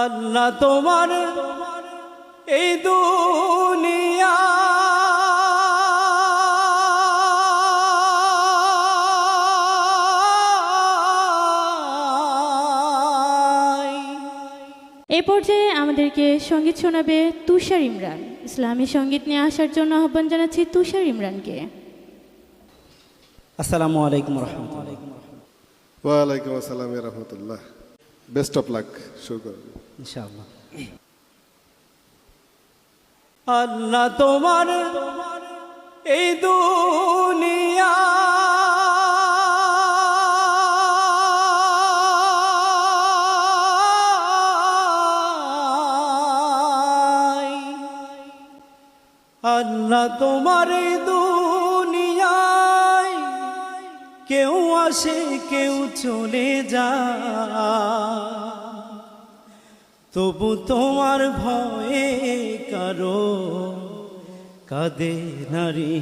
আল্লাহ তোমার এই দুনিয়া। এ পর্যায়ে আমাদেরকে সংগীত শোনাবে তুষার ইমরান। ইসলামী সংগীত নিয়ে আসার জন্য আহ্বান জানাচ্ছি তুষার ইমরানকে। আসসালামু আলাইকুম রহমতুল্লাহ। ওয়ালাইকুম আসসালাম রহমতুল্লাহ। বেস্ট অফ লাক শুরু করুন ইনশাআল্লাহ। আল্লাহ তোমার এই দুনিয়া আল্লাহ তোমার এই দুনিয়ায় কেউ আসে কেউ চলে যায়। তবু তোমার ভয়ে কারও কাদে নারী।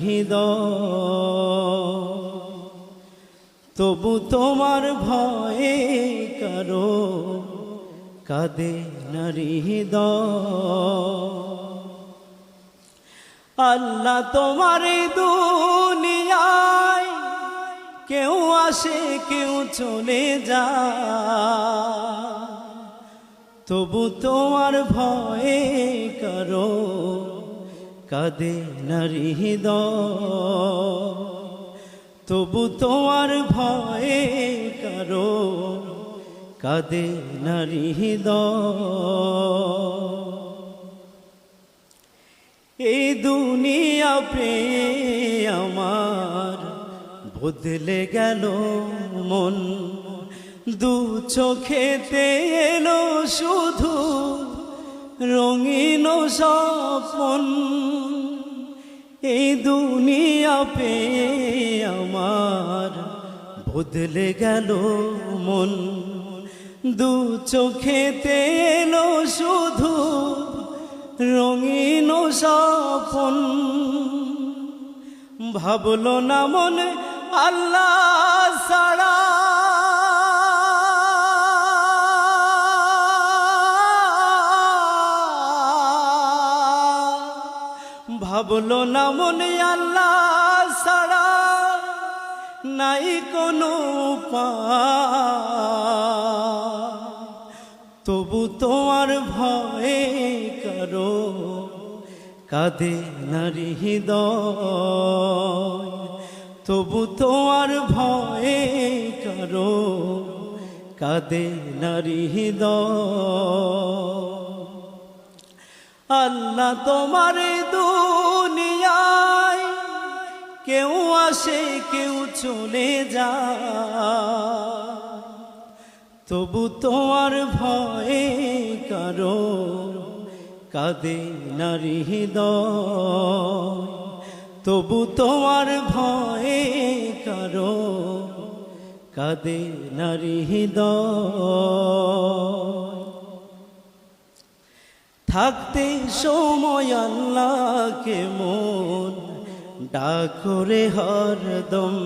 তবু তোমার ভয়ে কারও কাদে নারী। আল্লাহ তোমার দুনিয়ায় কেউ আসে, কেউ চলে যায় তবু তোমার ভয়ে করো, কাদে নারী। তবু তোমার ভয়ে করো, কাদে নারী। এই দুনিয়া পে আমার বদলে গেল মন দু চোখেতে এলো শুধু রঙিন স্বপন। এই দুনিয়া পে আমার বদলে গেল মন। দু চোখেতে এলো শুধু রঙিন স্বপন। ভাবলো না মনে আল্লাহ সারা ভাবলো না মনে আল্লাহ সারা নাই কোনো তবু তোমার ভয়ে করো কাঁদে নারী তবু তোমার ভয়ে করো কাঁদে নারী আল্লাহ তোমার কেউ আসে, কেউ চলে যায়। তবু তোমার ভয়ে কারও, কাঁদে নারী তবু তোমার ভয়ে কারও, কাঁদে নারী থাকতে সময় আল্লাহকে মন ডাকরে হরদম।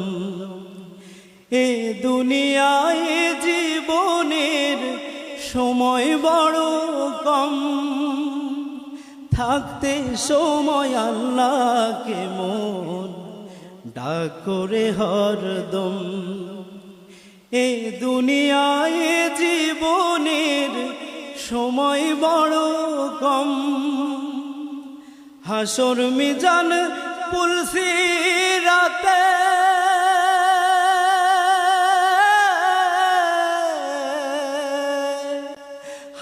এ দুনিয়ায় জীবনের সময় বড় কম। থাকতে সময় আল্লাহকে মন ডাকরে হরদম। এ দুনিয়ায় জীবনের সময় বড় কম। হাসর মিজান পুলসি রাতে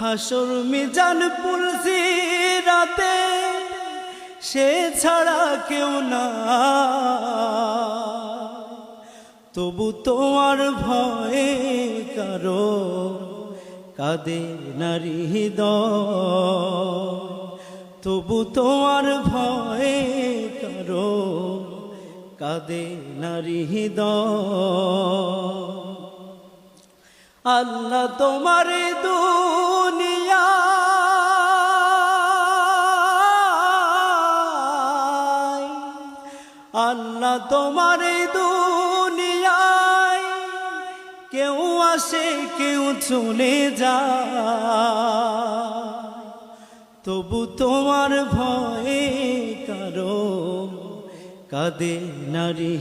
হাসর মিজান পুলসি রাতে সে ছাড়া কেউ না। তবু তোমার ভয়ে কারও কাঁদে নারী হৃদয়। তবু তোমার ভয়ে কাঁদে নারী আল্লাহ তোমার দুনিয়া। আল্লাহ তোমার দুনিয়ায় কেউ আসে, কেউ চলে যায়। তবু তোমার ভয়ে কারও কাঁদে নারী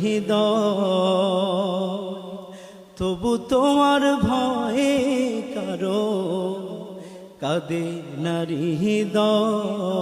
তবু তোমার ভয়ে কারও কাদে নারী হৃদয়।